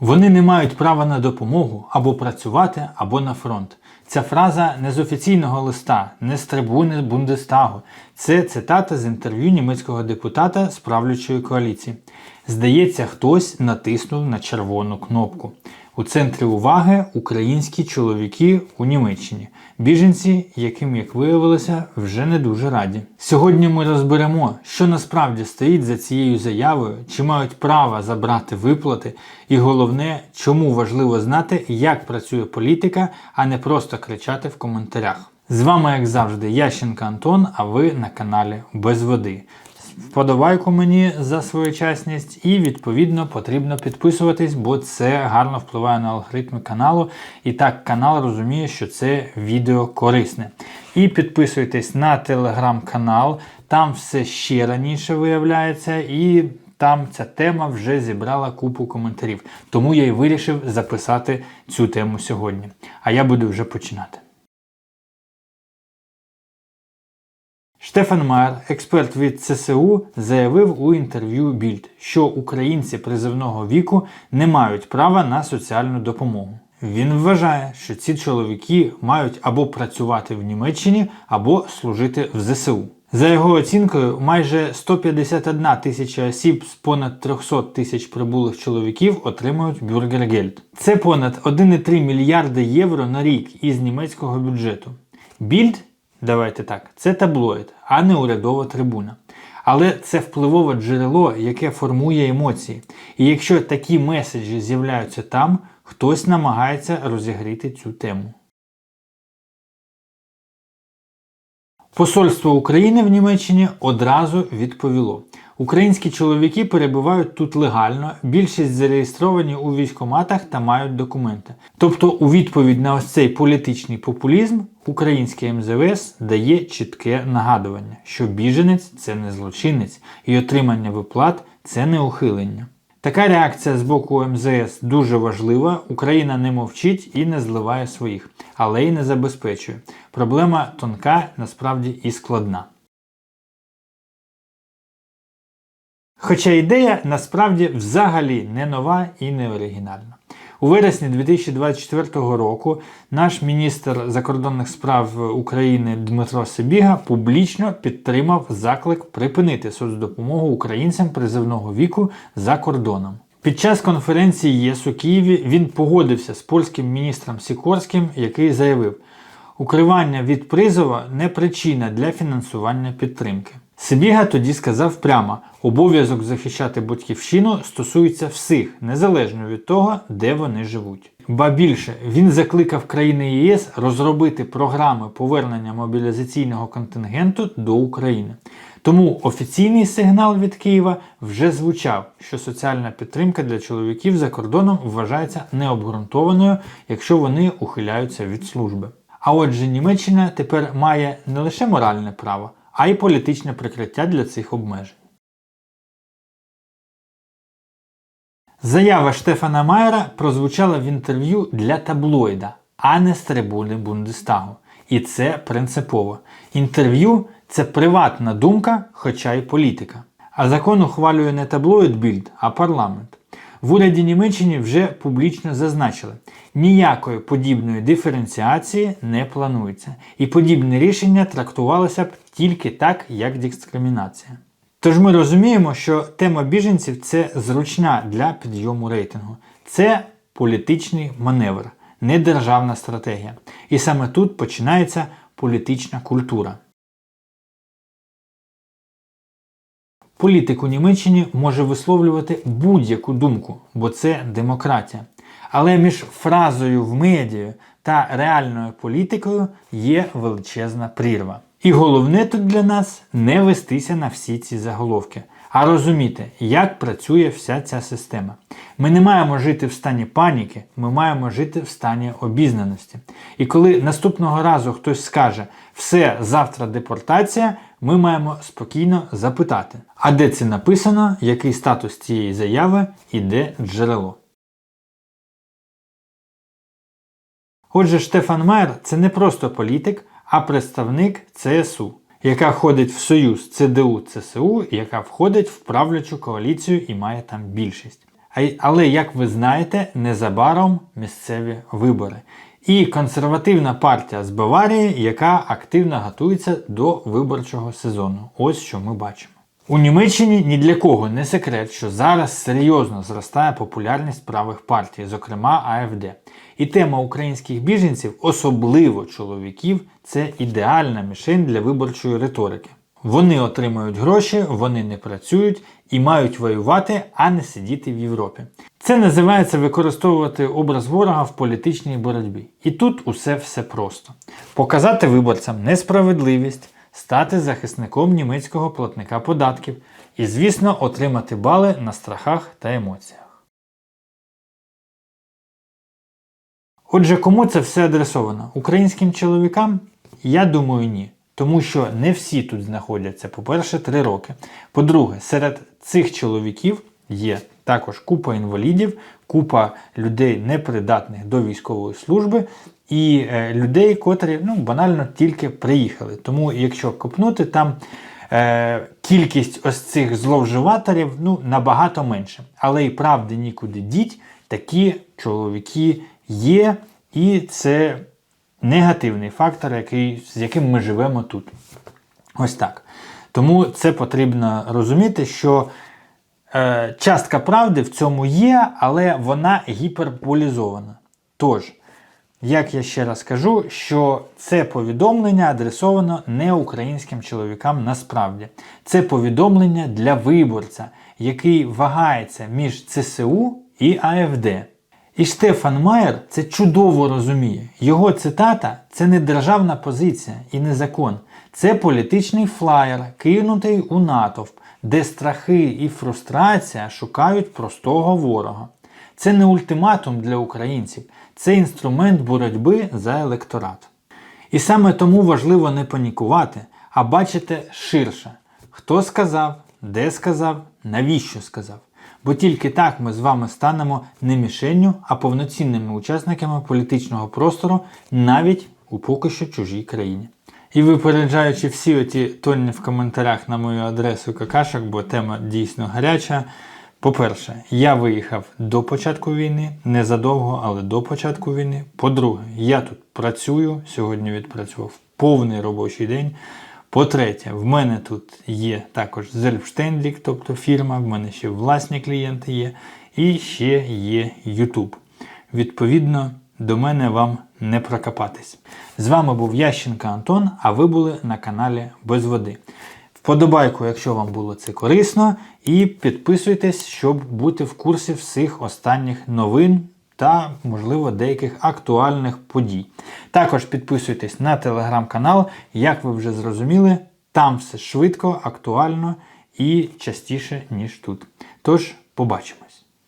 Вони не мають права на допомогу або працювати, або на фронт. Ця фраза не з офіційного листа, не з трибуни Бундестагу. Це цитата з інтерв'ю німецького депутата з правлячої коаліції. Здається, хтось натиснув на червону кнопку. У центрі уваги українські чоловіки у Німеччині, біженці, яким, як виявилося, вже не дуже раді. Сьогодні ми розберемо, що насправді стоїть за цією заявою, чи мають право забрати виплати, і головне, чому важливо знати, як працює політика, а не просто кричати в коментарях. З вами, як завжди, Ященко Антон, а ви на каналі Без води. Вподобайку мені за своєчасність і відповідно потрібно підписуватись, бо це гарно впливає на алгоритми каналу. І так канал розуміє, що це відео корисне. І підписуйтесь на телеграм-канал, там все ще раніше виявляється, і там ця тема вже зібрала купу коментарів. Тому я й вирішив записати цю тему сьогодні. А я буду вже починати. Штефан Майер, експерт від ЦСУ, заявив у інтерв'ю Більд, що українці призивного віку не мають права на соціальну допомогу. Він вважає, що ці чоловіки мають або працювати в Німеччині, або служити в ЗСУ. За його оцінкою, майже 151 тисяча осіб з понад 300 тисяч прибулих чоловіків отримують бюргергельд. Це понад 1,3 мільярди євро на рік із німецького бюджету. Більд Давайте так, це таблоїд, а не урядова трибуна. Але це впливове джерело, яке формує емоції. І якщо такі меседжі з'являються там, хтось намагається розігріти цю тему. Посольство України в Німеччині одразу відповіло. Українські чоловіки перебувають тут легально, більшість зареєстровані у військоматах та мають документи. Тобто, у відповідь на ось цей політичний популізм, українське МЗВС дає чітке нагадування, що біженець це не злочинець і отримання виплат це не ухилення. Така реакція з боку МЗС дуже важлива. Україна не мовчить і не зливає своїх, але й не забезпечує. Проблема тонка, насправді і складна. Хоча ідея насправді взагалі не нова і не оригінальна. У вересні 2024 року наш міністр закордонних справ України Дмитро Сибіга публічно підтримав заклик припинити соцдопомогу українцям призивного віку за кордоном. Під час конференції ЄС у Києві він погодився з польським міністром Сікорським, який заявив, укривання від призова не причина для фінансування підтримки. Сибіга тоді сказав прямо: обов'язок захищати батьківщину стосується всіх, незалежно від того, де вони живуть. Ба більше він закликав країни ЄС розробити програми повернення мобілізаційного контингенту до України. Тому офіційний сигнал від Києва вже звучав, що соціальна підтримка для чоловіків за кордоном вважається необґрунтованою, якщо вони ухиляються від служби. А отже, Німеччина тепер має не лише моральне право, а й політичне прикриття для цих обмежень. Заява Штефана Майера прозвучала в інтерв'ю для таблоїда, а не з трибуни Бундестагу. І це принципово. Інтерв'ю це приватна думка, хоча й політика. А закон ухвалює не таблоїд більд, а парламент. В уряді Німеччини вже публічно зазначили, ніякої подібної диференціації не планується, і подібне рішення трактувалося б тільки так, як дискримінація. Тож ми розуміємо, що тема біженців це зручна для підйому рейтингу. Це політичний маневр, не державна стратегія. І саме тут починається політична культура. Політик у Німеччині може висловлювати будь-яку думку, бо це демократія. Але між фразою в медіа та реальною політикою є величезна прірва. І головне тут для нас не вестися на всі ці заголовки, а розуміти, як працює вся ця система. Ми не маємо жити в стані паніки, ми маємо жити в стані обізнаності. І коли наступного разу хтось скаже, все, завтра депортація, ми маємо спокійно запитати, а де це написано, який статус цієї заяви і де джерело. Отже, Штефан Майер це не просто політик, а представник ЦСУ, яка входить в союз ЦДУ ЦСУ, яка входить в правлячу коаліцію і має там більшість. Але, як ви знаєте, незабаром місцеві вибори. І консервативна партія з Баварії, яка активно готується до виборчого сезону. Ось що ми бачимо. У Німеччині ні для кого не секрет, що зараз серйозно зростає популярність правих партій, зокрема АФД. І тема українських біженців, особливо чоловіків, це ідеальна мішень для виборчої риторики. Вони отримують гроші, вони не працюють і мають воювати, а не сидіти в Європі. Це називається використовувати образ ворога в політичній боротьбі. І тут усе все просто: показати виборцям несправедливість, стати захисником німецького платника податків і, звісно, отримати бали на страхах та емоціях. Отже, кому це все адресовано? Українським чоловікам? Я думаю, ні. Тому що не всі тут знаходяться, по-перше, три роки. По-друге, серед цих чоловіків є також купа інвалідів, купа людей непридатних до військової служби і е, людей, котрі ну, банально тільки приїхали. Тому, якщо копнути, там е, кількість ось цих зловживаторів ну, набагато менше. Але і правди нікуди діть, такі чоловіки є, і це негативний фактор, який, з яким ми живемо тут. Ось так. Тому це потрібно розуміти, що е, частка правди в цьому є, але вона гіперболізована. Тож, як я ще раз кажу, що це повідомлення адресовано не українським чоловікам насправді. Це повідомлення для виборця, який вагається між ЦСУ і АФД. І Штефан Майер це чудово розуміє. Його цитата це не державна позиція і не закон. Це політичний флаєр, кинутий у натовп, де страхи і фрустрація шукають простого ворога. Це не ультиматум для українців, це інструмент боротьби за електорат. І саме тому важливо не панікувати, а бачити ширше, хто сказав, де сказав, навіщо сказав. Бо тільки так ми з вами станемо не мішенню, а повноцінними учасниками політичного простору навіть у поки що чужій країні. І випереджаючи всі оті тонні в коментарях на мою адресу какашок, бо тема дійсно гаряча. По-перше, я виїхав до початку війни, незадовго, але до початку війни. По-друге, я тут працюю, сьогодні відпрацював повний робочий день. По-третє, в мене тут є також Зельфштендлік, тобто фірма, в мене ще власні клієнти є, і ще є YouTube. Відповідно, до мене вам не прокопатись. З вами був Ященка Антон, а ви були на каналі Без Води. Вподобайку, якщо вам було це корисно, і підписуйтесь, щоб бути в курсі всіх останніх новин та, можливо, деяких актуальних подій. Також підписуйтесь на телеграм-канал, як ви вже зрозуміли, там все швидко, актуально і частіше, ніж тут. Тож, побачимось!